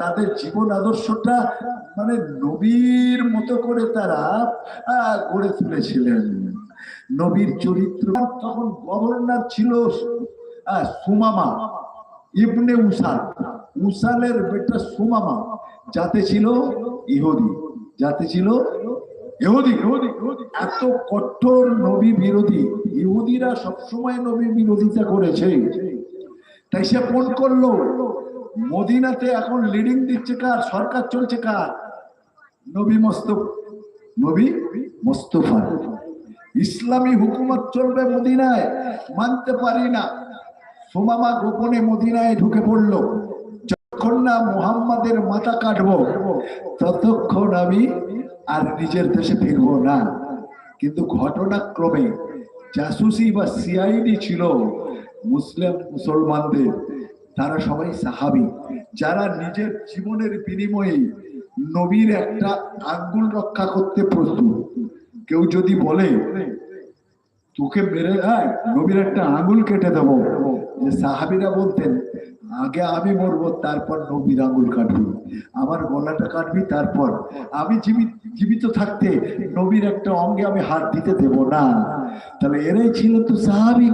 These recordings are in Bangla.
তাদের জীবন আদর্শটা মানে নবীর মতো করে তারা গড়ে তুলেছিলেন। নবীর চরিত্র তখন গভর্নর ছিল সুমামা, ইবনে উসাল। উসালের বেটা সুমামা, যাতে ছিল ইহুদি, যাতে ছিল ইহুদি। এত কঠোর নবী বিরোধী, ইহুদিরা সবসময় নবী বিরোধিতা করেছে। তাই সে ফোন করল মদিনাতে এখন লিডিং দিচ্ছে কার? সরকার চলছে কার? নবী মোস্তফ, নবী মোস্তফা। ইসলামী হুকুমত চলবে মদিনায়, মানতে পারি না। সোমামা গোপনে মদিনায় ঢুকে পড়ল। যতক্ষণ না মুহাম্মাদের মাথা কাটবো, ততক্ষণ আমি আর নিজের দেশে ফিরবো না। কিন্তু ঘটনাক্রমে জাসুসি বা সিআইডি ছিল মুসলিম মুসলমানদের। তারা সবাই সাহাবি। যারা নিজের জীবনের বিনিময়ে নবীর একটা আঙ্গুল রক্ষা করতে প্রস্তুত, কেউ যদি বলে, তোকে মেরে হ্যাঁ নবীর একটা আঙ্গুল কেটে দেবো। যে সাহাবিরা বলতেন, আগে আমি মরবো, তারপর নবীর আঙ্গুল কাটবি। আমার গলাটা কাটবি, তারপর আমি জীবিত জীবিত থাকতে নবীর একটা অঙ্গে আমি হাত দিতে দেব না। তাহলে এরাই ছিল তো সাহাবি।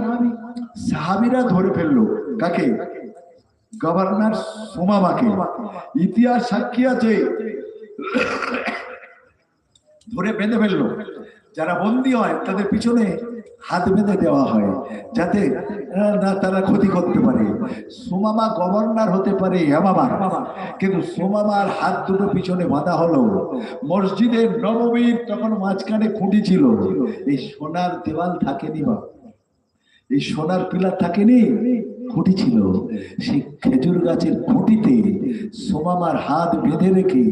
সাহাবিরা ধরে ফেলল। কাকে? গভর্নর সোমামাকে ইতিহাস সাক্ষী আছে। ধরে বেঁধে ফেলল। যারা বন্দী হয়, তাদের পিছনে হাত বেঁধে দেওয়া হয়, যাতে তারা ক্ষতি করতে পারে। সোমামা গভর্নর হতে পারে হেমামা কিন্তু সোমামার হাত দুটো পিছনে বাঁধা হলো। মসজিদের নবমীর তখন মাঝখানে খুঁটি ছিল। এই সোনার দেওয়াল থাকেনি বা এই সোনার পিলার থাকেনি, খুঁটি ছিল। সেই খেজুর গাছের খুঁটিতে সোমামার হাত বেঁধে রেখে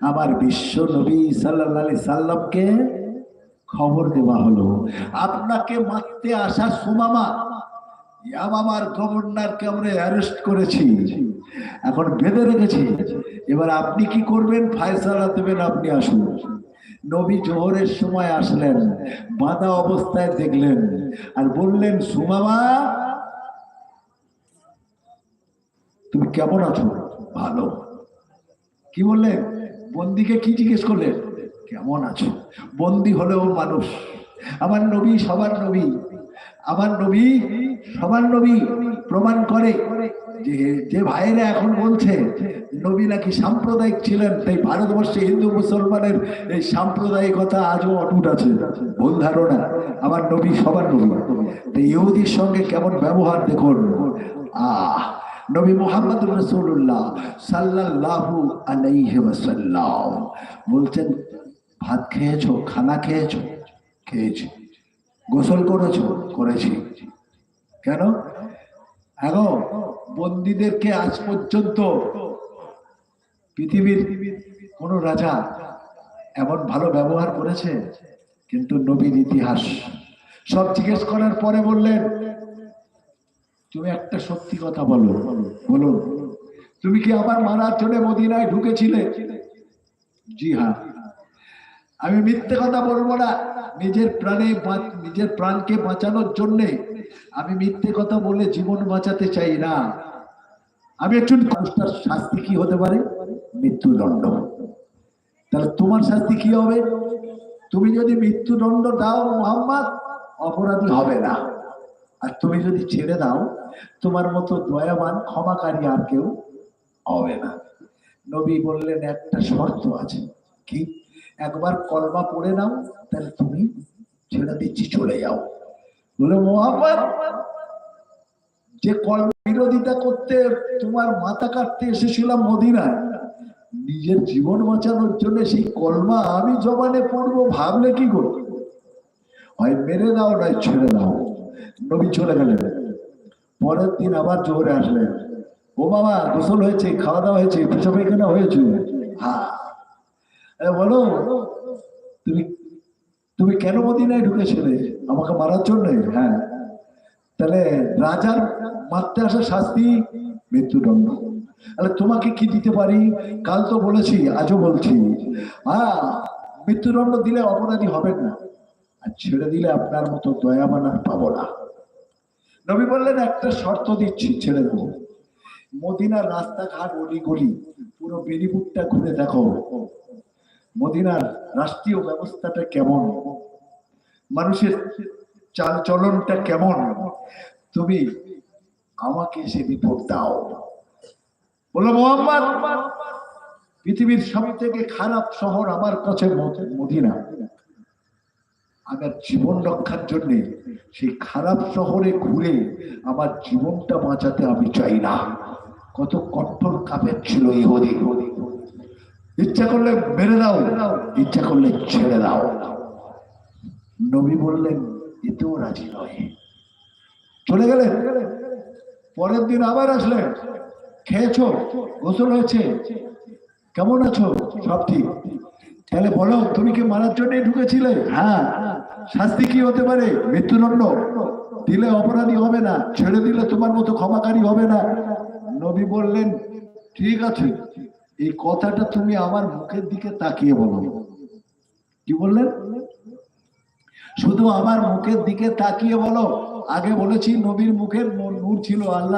আমার বিশ্ব নবী সাল্লাহ সাল্লামকে খবর দেওয়া হলো। আপনাকে মারতে আসা সোমামা ইয়ামামার গভর্নরকে আমরা অ্যারেস্ট করেছি। এখন বেঁধে রেখেছি। এবার আপনি কি করবেন? ফায়সালা দেবেন, আপনি আসুন। নবী জোহরের সময় আসলেন, বাঁধা অবস্থায় দেখলেন আর বললেন, সুমামা, তুমি কেমন আছো? ভালো। কি বললেন বন্দিকে কি জিজ্ঞেস করলেন কেমন আছো? বন্দি হলেও মানুষ। আমার নবী সবার নবী। আমার নবী সবার নবী। প্রমাণ করে। যে ভাইরা এখন বলছে, নবী নাকি সাম্প্রদায়িক ছিলেন, তাই ভারতবর্ষে হিন্দু মুসলমানের এই সাম্প্রদায়িকতা আজও অটুট আছে। ভুল ধারণা, আমার নবী সবার নবী। তাই ইহুদির সঙ্গে কেমন ব্যবহার দেখুন। আহ, নবী মোহাম্মদ রসুল্লাহ সাল্লাল্লাহু আলাইহি ওয়াসাল্লাম বলছেন, ভাত খেয়েছো, খানা খেয়েছো? খেয়েছি। গোসল করেছ? করেছি। কেন? এখন বন্দীদেরকে আজ পর্যন্ত পৃথিবীর কোন রাজা এমন ভালো ব্যবহার করেছে, কিন্তু নবীর ইতিহাস। সব জিজ্ঞেস করার পরে বললেন, তুমি একটা সত্যি কথা বলো বলো তুমি কি আমার মারার জন্য মদিনায় ঢুকেছিলে? জি হ্যাঁ। আমি মিথ্যে কথা বলব না। নিজের প্রাণে নিজের প্রাণকে বাঁচানোর জন্যে আমি মিথ্যে কথা বলে জীবন বাঁচাতে চাই না। আমি একজন মানুষটার শাস্তি কি হতে পারে? মৃত্যুদণ্ড। তাহলে তোমার শাস্তি কি হবে? তুমি যদি মৃত্যুদণ্ড দাও মোহাম্মদ, অপরাধী হবে না। আর তুমি যদি ছেড়ে দাও, তোমার মতো দয়াবান, ক্ষমাকারী আর কেউ হবে না। নবী বললেন, একটা শর্ত আছে। কি? একবার কলমা পড়ে নাও, তাহলে তুমি ছেড়ে দিচ্ছি, চলে যাও। বলে যে কলমা বিরোধিতা করতে তোমার মাথা কাটতে এসেছিলাম মদিনায়, নিজের জীবন বাঁচানোর জন্য সেই কলমা আমি জবানে পড়ব, ভাবলে কি করব হয় মেরে নাও, নয় ছেড়ে নাও। নবী চলে গেলেন। পরের দিন আবার জোরে আসলেন। ও বাবা, গোসল হয়েছে, খাওয়া দাওয়া হয়েছে পেশা পায়খানা হয়েছে? হ্যাঁ। বলো, তুমি তুমি কেন মদিনায় ঢুকেছিলে? আমাকে মারার জন্য? হ্যাঁ। তাহলে রাজার মারতে আসা শাস্তি মৃত্যুদণ্ড। তাহলে তোমাকে কি দিতে পারি? কাল তো বলেছি, আজও বলছি। হ্যাঁ মৃত্যুদণ্ড দিলে অপরাধী হবেন না। আর ছেড়ে দিলে আপনার মতো দয়াবান আর পাবো না। নবী বললেন, একটা শর্ত দিচ্ছি, ছেড়ে দেবো। মদিনার রাস্তাঘাট অলি গলি পুরো বেনিপুরটা ঘুরে দেখো। মদিনার রাষ্ট্রীয় ব্যবস্থাটা কেমন? মানুষের চাল চলনটা কেমন? তুমি আমাকে সে রিপোর্ট দাও। বলো মোহাম্মদ, পৃথিবীর সব থেকে খারাপ শহর আমার কাছে মদিনা। আমার জীবন রক্ষার জন্য সেই খারাপ শহরে ঘুরে আমার জীবনটা বাঁচাতে আমি চাই না। কত কঠোর কাপের ছিল ইহুদি ইচ্ছা করলে মেরে দাও, ইচ্ছা করলে ছেড়ে দাও। নবী বললেন, এতেও রাজি নয়। চলে গেলেন পরের দিন আবার আসলেন খেয়েছো? গোসল হয়েছে? কেমন আছো? সব ঠিক। তাহলে বলো, তুমি কি মারার জন্যই ঢুকেছিলে? হ্যাঁ। শাস্তি কি হতে পারে? মৃত্যুদণ্ড? দিলে অপরাধী হবে না, ছেড়ে দিলে তোমার মতো ক্ষমাকারী হবে না। নবী বললেন, ঠিক আছে। এই কথাটা তুমি আমার মুখের দিকে তাকিয়ে বলো। কি বললেন? শুধু আমার মুখের দিকে তাকিয়ে বলো। আগে বলেছি, নবীর মুখের নূর ছিল আল্লাহ।